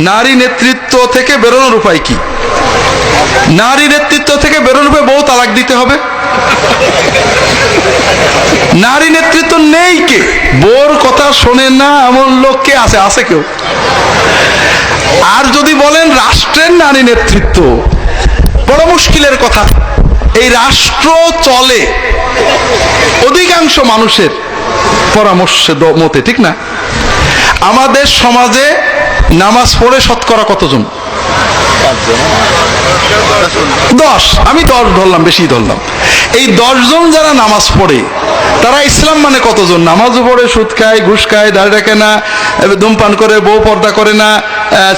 নারী নেতৃত্ব থেকে বেরোনোর উপায় কি? নারী নেতৃত্ব থেকে বেরোনোর উপায় বউ তালাক দিতে হবে। নারী নেতৃত্ব নেই কে? বোর কথা শোনে না এমন লোক কে আছে? আছে কেউ? আর যদি বলেন রাষ্ট্রের নারী নেতৃত্ব, বড় মুশকিলের কথা। এই রাষ্ট্র চলে। অধিকাংশ মানুষের পরামর্শে মতে, ঠিক না? আমাদের সমাজে নামাজ পড়ে শতকরা কতজন? দশ। আমি দশ ধরলাম, বেশি ধরলাম। এই দশজন যারা নামাজ পড়ে, তারা ইসলাম মানে কতজন? নামাজও পড়ে, সুদ খায়, ঘুষ খায় দাঁড়িয়ে রাখে না, ধূমপান করে, বউ পর্দা করে না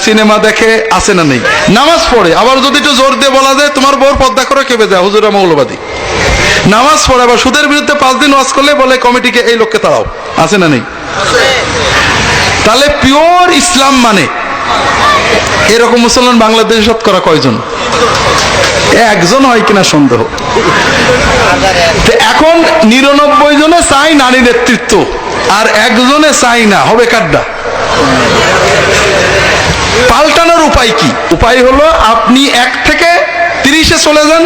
সিনেমা দেখে, আছে না নেই? নামাজ পড়ে, আবার যদি একটু জোর দিয়ে বলা যায়, তোমার বউর পর্দা করে কেঁপে যায়, হুজুরা মৌলবাদী। নামাজ পড়ে, আবার সুদের বিরুদ্ধে পাঁচ দিন ওয়াজ করলে বলে, কমিটিকে এই লোককে তাড়াও। আছে না নেই? তাহলে পিওর ইসলাম মানে? এরকম মুসলমান বাংলাদেশে শতকরা কয়জন? একজন হয় কিনা সন্দেহ? এখন নিরানব্বই জনে চাই নারী নেতৃত্ব, আর একজনে চাই না, হবে কাড্ডা পাল্টানোর উপায় কি? উপায় হলো আপনি এক থেকে তিরিশে চলে যান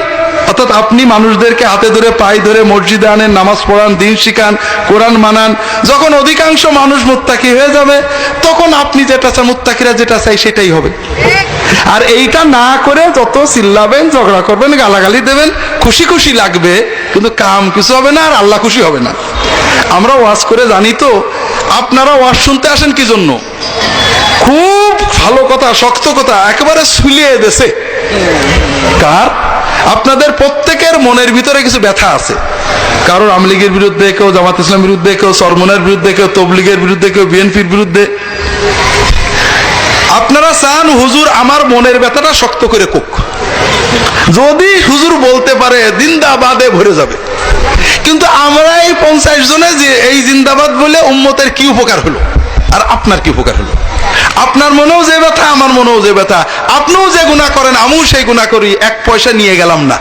অর্থাৎ আপনি মানুষদেরকে হাতে ধরে, পায়ে ধরে মসজিদে আনেন, নামাজ পড়ান, দিন শিখান, কোরআন মানান। যখন অধিকাংশ মানুষ মুত্তাকি হয়ে যাবে, তখন আপনি যেটা চান, মুত্তাকিরা যেটা চাই সেটাই হবে। আর এইটা না করে যত চিল্লাবেন, ঝগড়া করবেন, গালাগালি দেবেন, খুশি খুশি লাগবে, কিন্তু কাম কিছু হবে না আর আল্লাহ খুশি হবে না। আমরা ওয়াজ করে জানি তো, আপনারা ওয়াজ শুনতে আসেন কি জন্য? খুব ভালো কথা, শক্ত কথা, একেবারে সুলিয়ে দেশে কার? আপনাদের প্রত্যেকের মনের ভিতরে কিছু ব্যথা আছে। কারোর আমলিগের বিরুদ্ধে, কেউ জামাত ইসলামের বিরুদ্ধে, কেউ সরমনের বিরুদ্ধে, কেউ তবলিগের বিরুদ্ধে, কেউ বিএনপির বিরুদ্ধে। আপনারা চান হুজুর আমার মনের ব্যথাটা শক্ত করে কোক। যদি হুজুর বলতে পারে, জিন্দাবাদে ভরে যাবে। কিন্তু আমরা এই পঞ্চাশ জনে যে এই জিন্দাবাদ বলে উম্মতের কি উপকার হলো? আর আপনার কি উপকার হলো? আপনার মনেও যে ব্যথা, আমার মনেও যে ব্যথা। আপনিও যে গুণা করেন, আমিও সেই গুণা করি, এক পয়সা নিয়ে গেলাম না।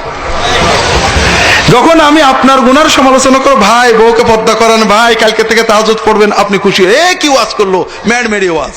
যখন আমি আপনার গুনার সমালোচনা করো ভাই, বউকে পদ্মা করেন, ভাই, কালকে থেকে তাহাজুদ পড়বেন, আপনি খুশি এ কি ওয়াজ করল? ম্যাড মেরি ওয়াজ।